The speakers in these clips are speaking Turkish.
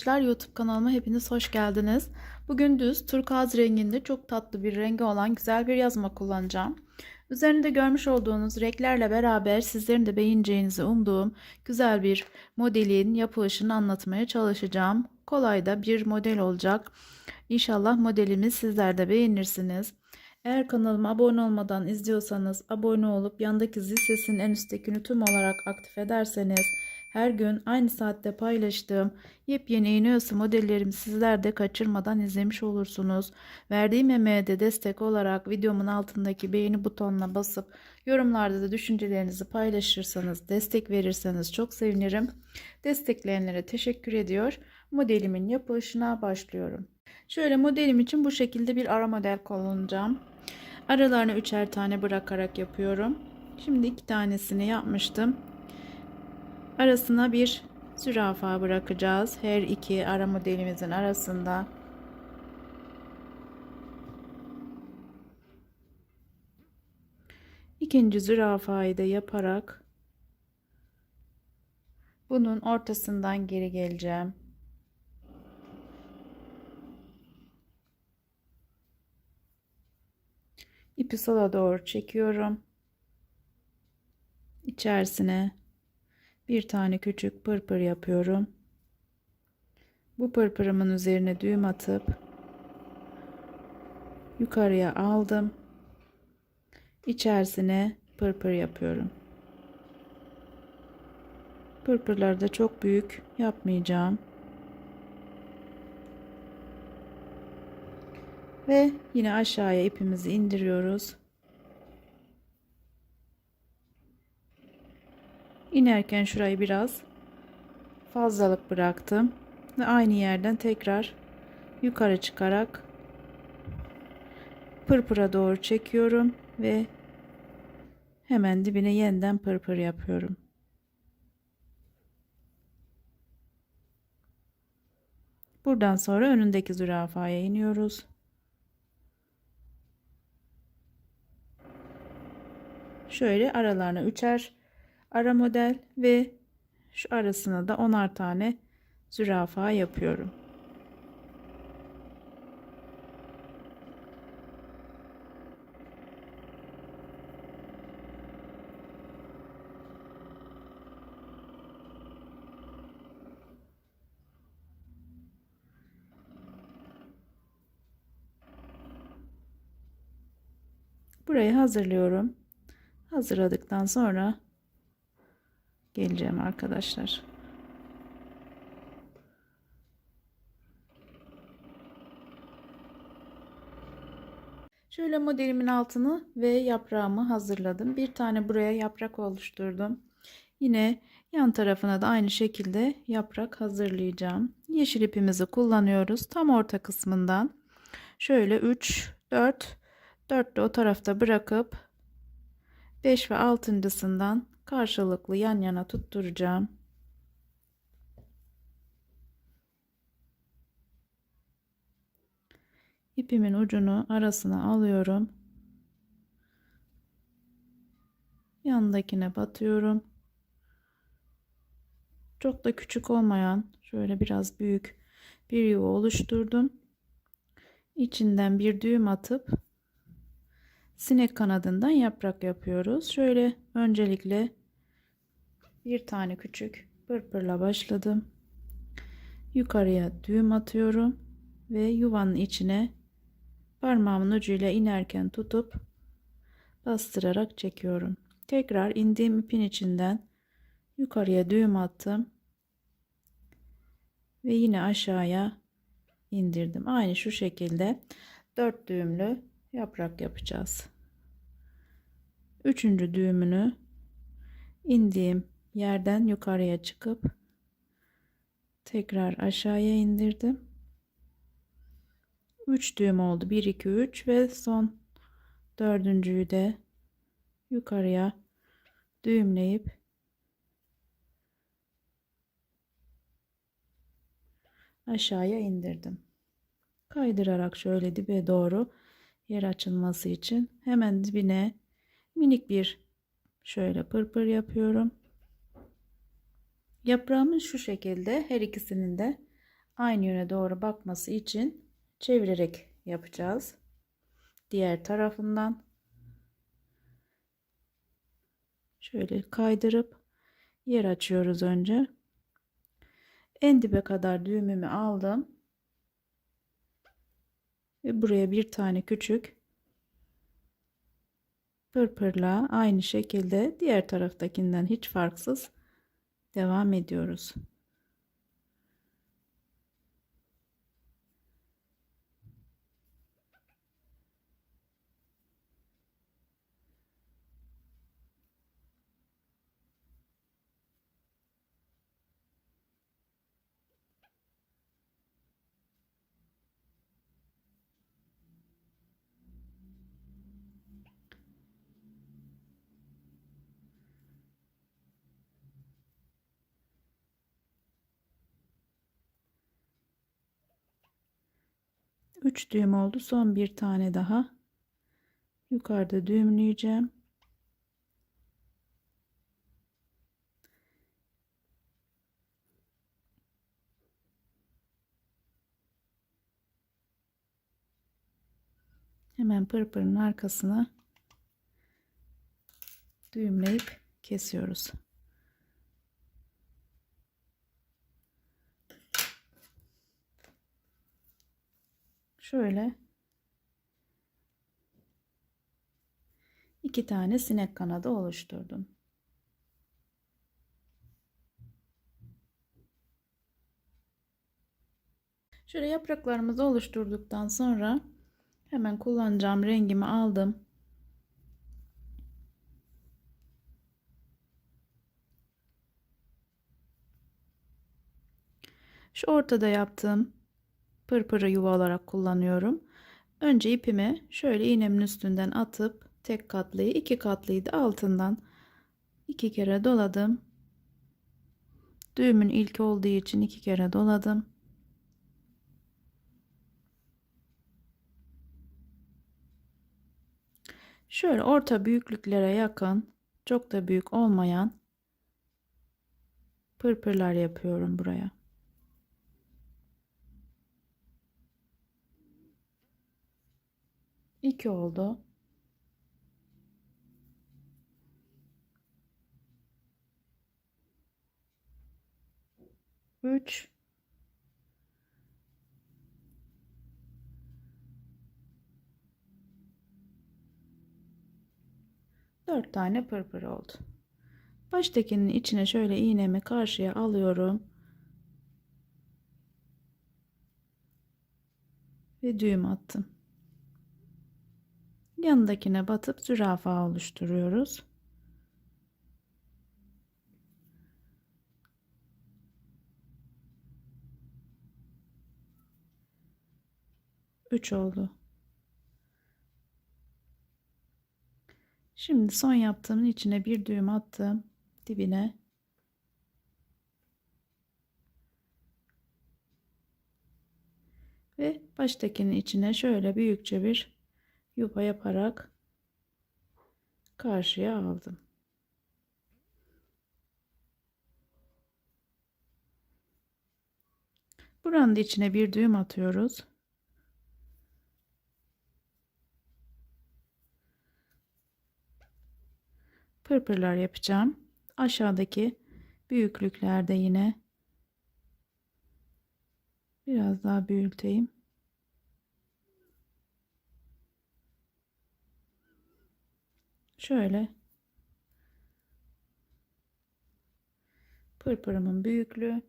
arkadaşlar YouTube kanalıma hepiniz hoş geldiniz. Bugün düz turkuaz renginde çok tatlı bir rengi olan güzel bir yazma kullanacağım. Üzerinde görmüş olduğunuz renklerle beraber sizlerin de beğeneceğinizi umduğum güzel bir modelin yapılışını anlatmaya çalışacağım. Kolay da bir model olacak. İnşallah modelimi sizler de beğenirsiniz. Eğer kanalıma abone olmadan izliyorsanız abone olup yandaki zil sesinin en üsttekini tüm olarak aktif ederseniz her gün aynı saatte paylaştığım yepyeni iğne oyası modellerimi sizler de kaçırmadan izlemiş olursunuz. Verdiğim emeğe de destek olarak videomun altındaki beğeni butonuna basıp yorumlarda da düşüncelerinizi paylaşırsanız, destek verirseniz çok sevinirim. Destekleyenlere teşekkür ediyor. Modelimin yapılışına başlıyorum. Şöyle modelim için bu şekilde bir ara model kullanacağım. Aralarına üçer tane bırakarak yapıyorum. Şimdi iki tanesini yapmıştım. Arasına bir zürafa bırakacağız. Her iki ara modelimizin arasında. İkinci zürafayı da yaparak bunun ortasından geri geleceğim. İpi sola doğru çekiyorum. İçerisine bir tane küçük pırpır yapıyorum. Bu pırpırımın üzerine düğüm atıp yukarıya aldım. İçerisine pırpır yapıyorum. Pırpırları da çok büyük yapmayacağım. Ve yine aşağıya ipimizi indiriyoruz. İnerken şurayı biraz fazlalık bıraktım. Ve aynı yerden tekrar yukarı çıkarak pırpıra doğru çekiyorum ve hemen dibine yeniden pırpır yapıyorum. Buradan sonra önündeki zürafaya iniyoruz. Şöyle aralarına üçer ara model ve şu arasına da onar tane zürafa yapıyorum. Burayı hazırlıyorum. Hazırladıktan sonra geleceğim arkadaşlar. Şöyle modelimin altını ve yaprağımı hazırladım. Bir tane buraya yaprak oluşturdum. Yine yan tarafına da aynı şekilde yaprak hazırlayacağım. Yeşil ipimizi kullanıyoruz. Tam orta kısmından şöyle 3 4 4 de o tarafta bırakıp 5 ve 6.sından karşılıklı yan yana tutturacağım. İpimin ucunu arasına alıyorum. Yanındakine batıyorum. Çok da küçük olmayan şöyle biraz büyük bir yuva oluşturdum. İçinden bir düğüm atıp sinek kanadından yaprak yapıyoruz. Şöyle öncelikle bir tane küçük pırpırla başladım. Yukarıya düğüm atıyorum ve yuvanın içine parmağımın ucuyla inerken tutup bastırarak çekiyorum. Tekrar indiğim ipin içinden yukarıya düğüm attım ve yine aşağıya indirdim. Aynı şu şekilde dört düğümlü yaprak yapacağız. Üçüncü düğümünü indiğim yerden yukarıya çıkıp tekrar aşağıya indirdim. 3 düğüm oldu. 1 2 3 ve son dördüncüyü de yukarıya düğümleyip aşağıya indirdim. Kaydırarak şöyle dibe doğru yer açılması için hemen dibine minik bir şöyle pırpır yapıyorum. Yaprağımın şu şekilde her ikisinin de aynı yöne doğru bakması için çevirerek yapacağız. Diğer tarafından şöyle kaydırıp yer açıyoruz önce. En dibe kadar düğümümü aldım. Ve buraya bir tane küçük pırpırla aynı şekilde diğer taraftakinden hiç farksız devam ediyoruz. Üç düğüm oldu. Son bir tane daha yukarıda düğümleyeceğim. Hemen pırpırın arkasına düğümleyip kesiyoruz. Şöyle iki tane sinek kanadı oluşturdum. Şöyle yapraklarımızı oluşturduktan sonra hemen kullanacağım rengimi aldım. Şu ortada yaptığım pırpırı yuva olarak kullanıyorum. Önce ipimi şöyle iğnemin üstünden atıp tek katlıyı iki katlıyı da altından iki kere doladım. Düğümün ilk olduğu için iki kere doladım. Şöyle orta büyüklüklere yakın, çok da büyük olmayan pırpırlar yapıyorum buraya. 2 oldu. Üç. Dört tane pırpır oldu. Baştakinin içine şöyle iğnemi karşıya alıyorum. Ve düğüm attım yanındakine batıp zürafa oluşturuyoruz. Üç oldu. Şimdi son yaptığımın içine bir düğüm attım dibine. Ve baştakinin içine şöyle büyükçe bir yuva yaparak karşıya aldım. Buranın içine bir düğüm atıyoruz. Pırpırlar yapacağım. Aşağıdaki büyüklüklerde yine biraz daha büyüteyim. Şöyle. Pırpırımın büyüklüğü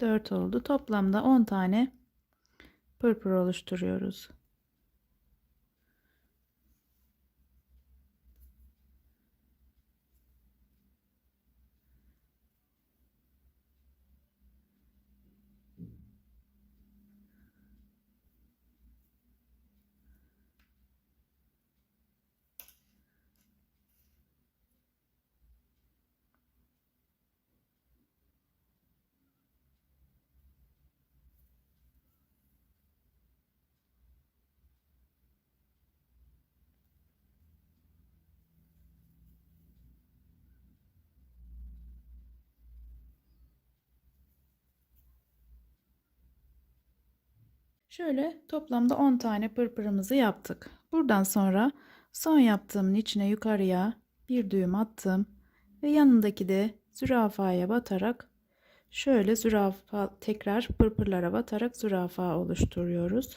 Dört oldu. Toplamda on tane pırpır oluşturuyoruz. Şöyle toplamda 10 tane pırpırımızı yaptık. Buradan sonra son yaptığımın içine yukarıya bir düğüm attım ve yanındaki de zürafaya batarak şöyle zürafa tekrar pırpırlara batarak zürafa oluşturuyoruz.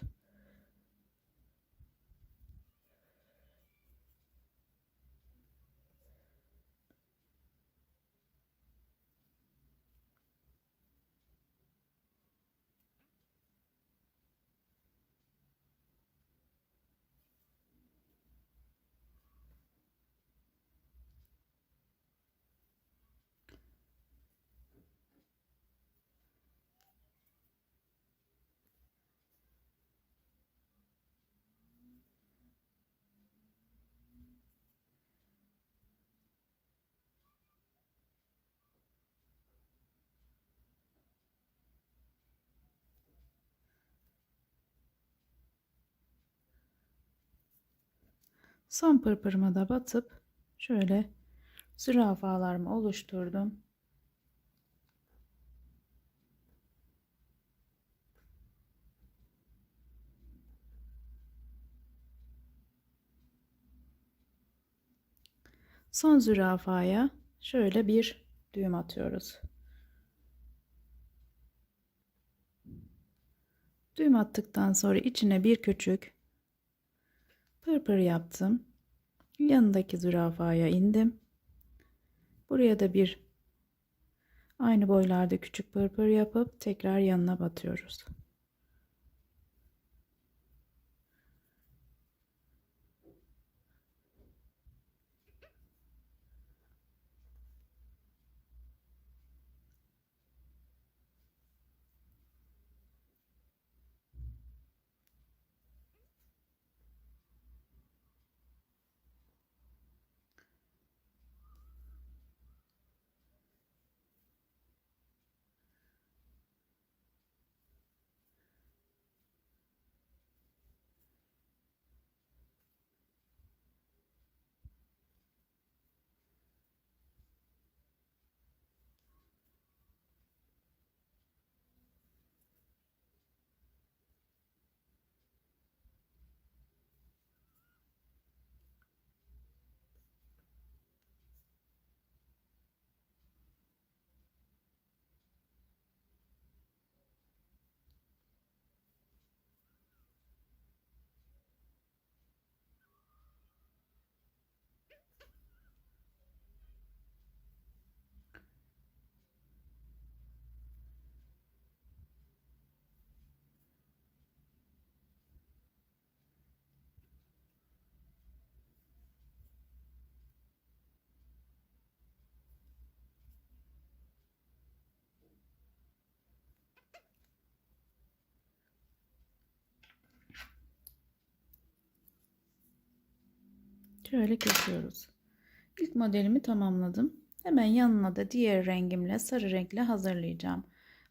Son pırpırıma da batıp şöyle zürafalarımı oluşturdum. Son zürafaya şöyle bir düğüm atıyoruz. Düğüm attıktan sonra içine bir küçük pırpır yaptım. Yanındaki zürafaya indim. Buraya da bir aynı boylarda küçük pırpır yapıp tekrar yanına batıyoruz. Şöyle kesiyoruz. İlk modelimi tamamladım. Hemen yanına da diğer rengimle sarı renkle hazırlayacağım.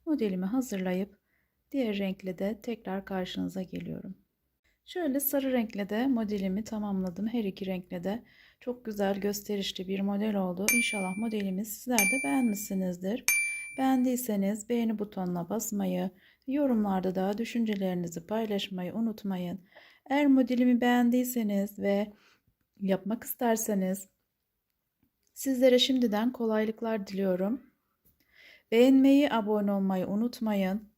Modelimi hazırlayıp diğer renkle de tekrar karşınıza geliyorum. Şöyle sarı renkle de modelimi tamamladım. Her iki renkle de çok güzel gösterişli bir model oldu. İnşallah modelimi sizler de beğenmişsinizdir. Beğendiyseniz beğeni butonuna basmayı, yorumlarda da düşüncelerinizi paylaşmayı unutmayın. Eğer modelimi beğendiyseniz ve yapmak isterseniz sizlere şimdiden kolaylıklar diliyorum. Beğenmeyi, abone olmayı unutmayın.